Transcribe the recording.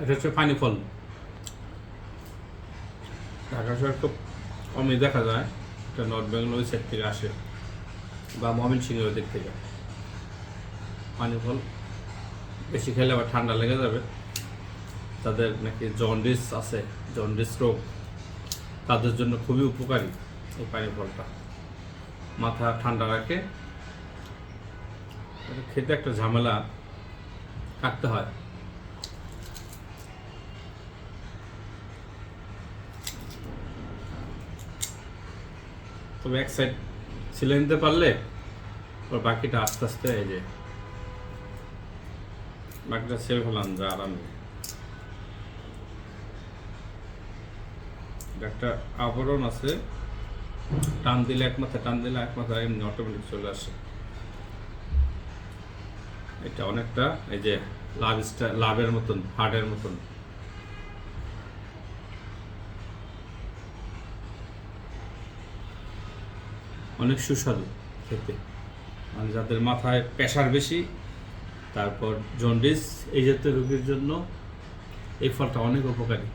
এটা হচ্ছে পানি ফল। ঢাকা শহর খুব কমই দেখা যায়। এটা নর্থ বেঙ্গল ওই সাইড থেকে আসে বা মমিন সিংহের ওই দিক থেকে। পানি ফল বেশি খেলে আবার ঠান্ডা লেগে যাবে। তাদের নাকি জন্ডিস আছে জন্ডিস রোগ। তাদের জন্য খুবই উপকারী এই পানি ফলটা। মাথা ঠান্ডা রাখে। খেতে একটা ঝামেলা কাটতে হয়। তবে এক সাইড ছিলে নিতে পারলে, ওর বাকিটা আস্তে আস্তে এই যে, বাকিটা ছেড়ে ফেলাম যা আরামে একটা আবরণ আছে, টান দিলে এক মাথা টান দিলে এক মাথা এমনি অটোমেটিক চলে আসে। এটা অনেকটা এই যে লাভ স্টা লাভের মতন হার্টের মতন। অনেক সুস্বাদু খেতে। মানে যাদের মাথায় প্রেশার বেশি, তারপর জন্ডিস, এই জাতীয় রোগীর জন্য এই ফলটা অনেক উপকারী।